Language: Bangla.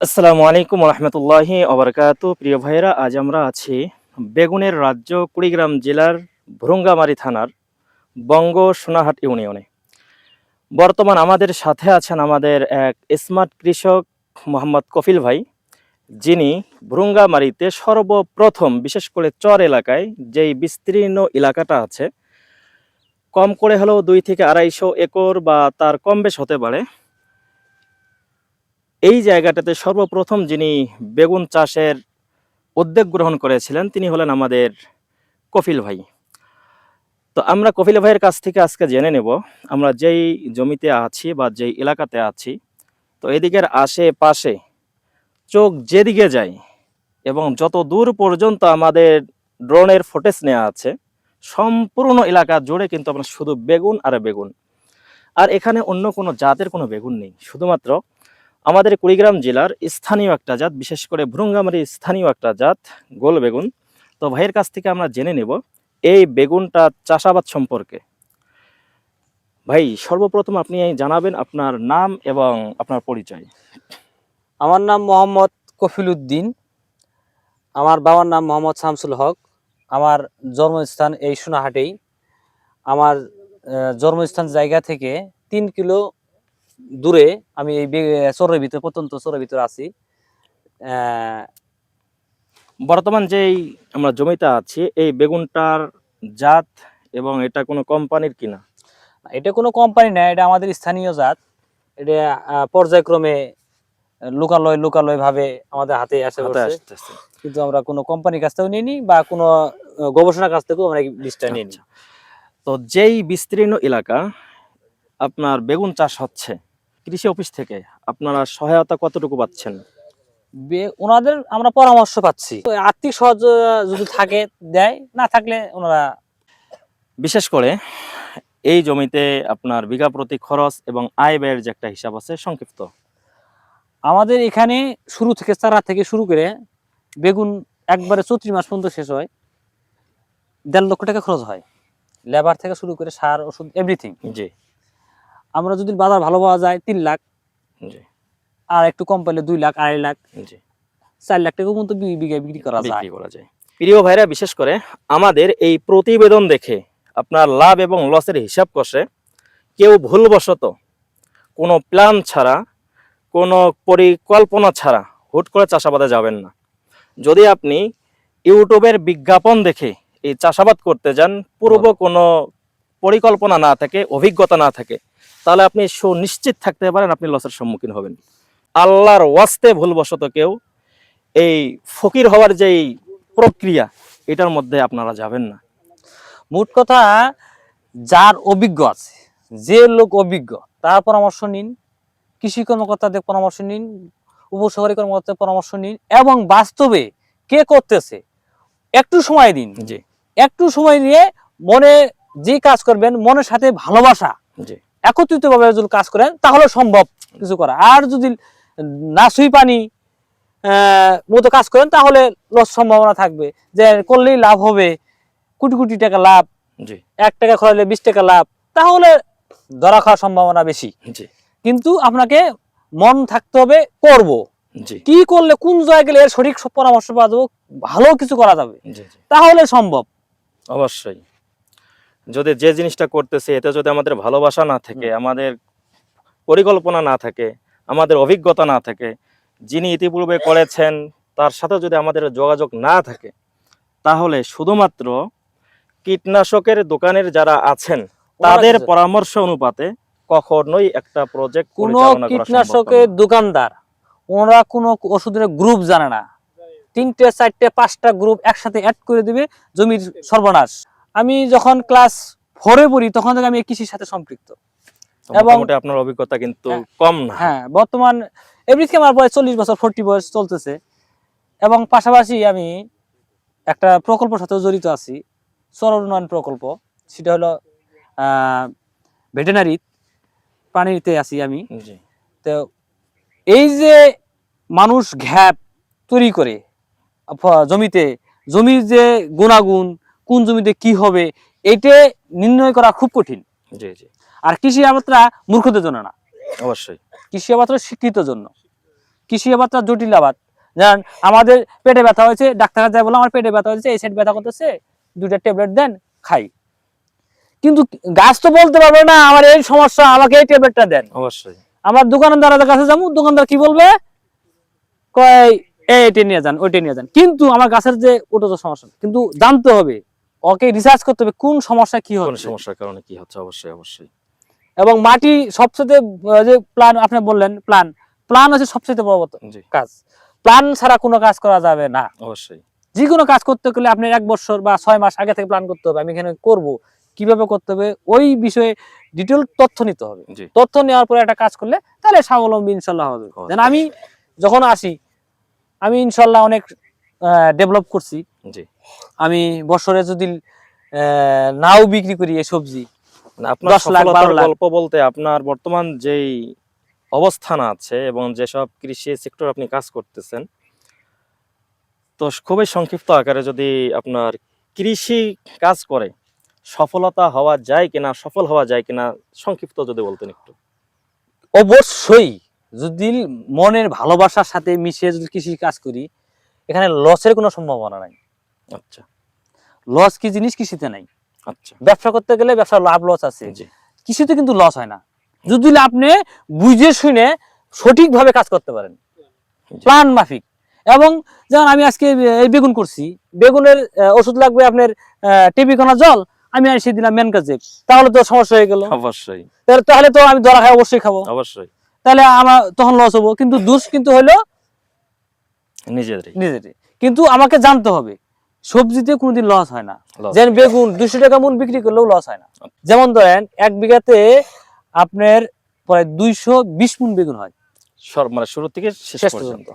আসসালামু আলাইকুম রহমতুল্লাহি অবরকাত প্রিয় ভাইরা আজ আমরা আছি বেগুনের রাজ্য কুড়িগ্রাম জেলার ভ্রুঙ্গামারি থানার বঙ্গ সোনাহাট ইউনিয়নে। বর্তমান আমাদের সাথে আছেন আমাদের এক স্মার্ট কৃষক মোহাম্মদ কফিল ভাই, যিনি ভ্রুঙ্গামারিতে সর্বপ্রথম, বিশেষ করে চর এলাকায় যেই বিস্তীর্ণ এলাকাটা আছে, কম করে হলেও দুই থেকে আড়াইশো একর বা তার কম বেশ হতে পারে এই জায়গাটাতে সর্বপ্রথম যিনি বেগুন চাষের উদ্যোগ গ্রহণ করেছিলেন, তিনি হলেন আমাদের কফিল ভাই। তো আমরা কফিল ভাইয়ের কাছ থেকে আজকে জেনে নেব, আমরা যেই জমিতে আছি বা যেই এলাকাতে আছি, তো এদিকের আশেপাশে চোখ যেদিকে যায় এবং যত দূর পর্যন্ত আমাদের ড্রোনের ফুটেজ নেওয়া আছে, সম্পূর্ণ এলাকা জুড়ে কিন্তু আমরা শুধু বেগুন আর বেগুন। আর এখানে অন্য কোনো জাতের কোনো বেগুন নেই, শুধুমাত্র আমাদের কুড়িগ্রাম জেলার স্থানীয় একটা জাত, বিশেষ করে ভ্রুঙ্গামারি স্থানীয় একটা জাত, গোল বেগুন। তো ভাইয়ের কাছ থেকে আমরা জেনে নেব এই বেগুনটা চাষাবাদ সম্পর্কে। ভাই, সর্বপ্রথম আপনি জানাবেন আপনার নাম এবং আপনার পরিচয়। আমার নাম মোহাম্মদ কফিল উদ্দিন। আমার বাবার নাম মোহাম্মদ শামসুল হক। আমার জন্মস্থান এই সোনাহাটেই। আমার জন্মস্থান জায়গা থেকে তিন কিলো দূরে আমি এই চরের ভিতরে প্রত্যন্ত চরের ভিতরে আছি। বর্তমান যেই আমরা জমিতে আছি এই বেগুনটার জাত এবং এটা কোনো কোম্পানির কিনা? এটা কোনো কোম্পানি না এটা আমাদের স্থানীয় জাত। এটা পর্যায়ক্রমে লোকালয় লোকালয় ভাবে আমাদের হাতে আসে কিন্তু আমরা কোনো কোম্পানির কাছ থেকেও নিইনি বা কোনো গবেষণার কাছ থেকেও আমরা লিস্টটা নিইনি। আচ্ছা। তো যেই বিস্তীর্ণ এলাকা আপনার বেগুন চাষ হচ্ছে কৃষি অফিস থেকে আপনারা সহায়তা কতটুকু পাচ্ছেন? ওনাদের আমরা পরামর্শ পাচ্ছি। আর্থিক সহজ যদি থাকে দেয় না থাকলে ওনারা বিশেষ করে এই জমিতে আপনার বিঘা প্রতি খরচ এবং আয় ব্যয়ের যে একটা হিসাব আছে সংক্ষিপ্ত। আমাদের এখানে শুরু থেকে চারা থেকে শুরু করে বেগুন একবারে চৌত্রিশ মাস পর্যন্ত শেষ হয়। দেড় লক্ষ টাকা খরচ হয়। লেবার থেকে শুরু করে সার ওষুধ এভরিথিং জি। আমরা যদি বাজার ভালো পাওয়া যায় তিন লাখ আর একটু কম পেলে দুই লাখ আড়াই লাখ চার লাখ টাকা পর্যন্ত বি- বিঘায় বিক্রি করা যায়। বিক্রি করা যায়। প্রিয় ভাইরা বিশেষ করে আমাদের এই প্রতিবেদন দেখে আপনার লাভ এবং লসের হিসাব কষে কেউ ভুলবশত কোনো প্ল্যান ছাড়া কোনো পরিকল্পনা ছাড়া হুট করে চাষাবাদে যাবেন না। যদি আপনি ইউটিউবের বিজ্ঞাপন দেখে এই চাষাবাদ করতে যান পূর্ব কোনো পরিকল্পনা না থাকে অভিজ্ঞতা না থাকে তাহলে আপনি সুনিশ্চিত থাকতে পারেন আপনি লসের সম্মুখীন হবেন। আল্লাহর ওয়াস্তে ভুলবশত কেউ এই ফকির হওয়ার যেই প্রক্রিয়া এটার মধ্যে আপনারা যাবেন না। মোট কথা যার অভিজ্ঞ আছে যে লোক অভিজ্ঞ তার পরামর্শ নিন কৃষি কর্মকর্তাদের পরামর্শ নিন উপসহকারী কর্মকর্তাদের পরামর্শ নিন এবং বাস্তবে কে করতেছে একটু সময় দিন। যে একটু সময় নিয়ে মনে যে কাজ করবেন মনের সাথে ভালোবাসা একত্রিত ভাবে যদি কাজ করেন তাহলে সম্ভব কিছু করা। আর যদি না সুই পানি মতো কাজ করেন তাহলে লস সম্ভাবনা থাকবে। যে করলেই লাভ হবে কোটি কোটি টাকা লাভ এক টাকা খরচে বিশ টাকা লাভ তাহলে ধরা খাওয়ার সম্ভাবনা বেশি। কিন্তু আপনাকে মন থাকতে হবে করব। কি করলে কোন জায়গায় গেলে সঠিক পরামর্শ পাওয়া যাবে ভালো কিছু করা যাবে তাহলে সম্ভব। অবশ্যই। যদি যে জিনিসটা করতেছে এতে যদি আমাদের ভালোবাসা না থাকে আমাদের পরিকল্পনা না থাকে আমাদের অভিজ্ঞতা না থাকে যিনি ইতিপূর্বে করেছেন তার সাথে যদি আমাদের যোগাযোগ না থাকে তাহলে শুধুমাত্র কীটনাশকের দোকানের যারা আছেন তাদের পরামর্শ অনুপাতে কখনোই একটা প্রজেক্ট কোন কীটনাশকের দোকানদার ওরা কোনো ওষুধের গ্রুপ জানে না। তিনটে চারটে পাঁচটা গ্রুপ একসাথে অ্যাড করে দিবে জমির সর্বনাশ। আমি যখন ক্লাস ফোরে পড়ি তখন থেকে আমি এই কৃষির সাথে সম্পৃক্ত। এবং- আপনার অভিজ্ঞতা কিন্তু হ্যাঁ। কম না। হ্যাঁ বর্তমান এভরিথিং আমার বয়স চল্লিশ বছর ফোরটি বয়স চলতেছে। এবং পাশাপাশি আমি একটা প্রকল্পের সাথেও জড়িত আছি সর উন্নয়ন প্রকল্প। সেটা হলো ভেটেনারি প্রাণীতে আছি আমি। তো এই যে মানুষ ঘ্যাপ তৈরি করে জমিতে জমির যে গুণাগুণ কোন জমিতে কি হবে এটা নির্ণয় করা খুব কঠিন। জি জি। আর কৃষি আবাদটা মূর্খদের জন্য না। অবশ্যই। কৃষি আবাদ শিক্ষিত জন্য। কৃষি আবাদটা জটিল আবাদ। যেমন আমাদের পেটে ব্যথা হয়েছে ডাক্তার যায় বলে আমার পেটে ব্যথা হয়েছে এই সাইড ব্যথা করতেছে দুইটা ট্যাবলেট দেন খাই। কিন্তু গাছ তো বলতে পারবে না আমার এই সমস্যা আমাকে এই ট্যাবলেটটা দেন। অবশ্যই। আমার দোকানদারের কাছে যাব দোকানদার কি বলবে? কয় এই এটা নিয়ে যান ওইটা নিয়ে যান। কিন্তু আমার গাছের যে ওটা তো সমস্যা কিন্তু জানতে হবে ওকে রিসার্চ করতে হবে কোন সমস্যা কি হচ্ছে। সমস্যার কারণে কি হচ্ছে? অবশ্যই অবশ্যই। এবং মাটি সবচেয়ে যে প্ল্যান আপনি বললেন প্ল্যান প্ল্যান হচ্ছে সবচেয়ে বড় কাজ। প্ল্যান ছাড়া কোনো কাজ করা যাবে না। অবশ্যই। যে কোনো কাজ করতে গেলে আপনি এক বছর বা ছয় মাস আগে থেকে প্ল্যান করতে হবে। আমি এখানে করব কীভাবে করতে হবে ওই বিষয়ে ডিটেল তথ্য নিতে হবে। তথ্য নেওয়ার পরে একটা কাজ করলে তাহলে স্বাবলম্বী ইনশাল্লাহ হবে। আমি যখন আসি আমি ইনশাল্লাহ অনেক ডেভেলপ করছি। আমি বছরে যদি নাও বিক্রি করি এই সবজি না, আপনার 10 লাখ, সফলতার 12 লাখ। গল্প বলতে আপনার বর্তমান যেই অবস্থান আছে এবং যেসব কৃষি সেক্টর আপনি কাজ করতেছেন তো খুবই সংক্ষিপ্ত আকারে যদি আপনার কৃষি কাজ করে সফলতা হওয়া যায় কিনা সফল হওয়া যায় কিনা সংক্ষিপ্ত যদি বলতেন একটু। অবশ্যই যদি মনের ভালোবাসার সাথে মিশিয়ে যদি কৃষি কাজ করি এখানে লসের কোনো সম্ভাবনা নাই। আচ্ছা। লস কি জিনিস? কৃষিতে নাই। আচ্ছা। ব্যবসা করতে গেলে ব্যবসার লাভ লস আছে। কৃষিতে কিন্তু লস হয় না। যদি আপনি বুঝে শুনে সঠিকভাবে কাজ করতে পারেন। প্ল্যান মাফিক। এবং যেমন আমি আজকে এই বেগুন করছি। বেগুনের ওষুধ লাগবে আপনার টিবি কোনা জল। আমি আর সেদিন মেন কাজে। তাহলে তো সমস্যা হয়ে গেল। অবশ্যই। তাহলে- তাহলে তো আমি ধরা খাই অবশ্যই খাব। অবশ্যই। তাহলে আমার তখন লস হব। কিন্তু দোষ কিন্তু হলো কিন্তু আমাকে জানতে হবে সবজিতে কোনোদিন লস হয় না। যেমন বেগুন দুশো টাকা মন বিক্রি করলেও লস হয় না। যেমন ধরেন এক বিঘাতে আপনার প্রায় দুইশো বিশ মন বেগুন হয়। সব মানে শুরু থেকে শেষ পর্যন্ত।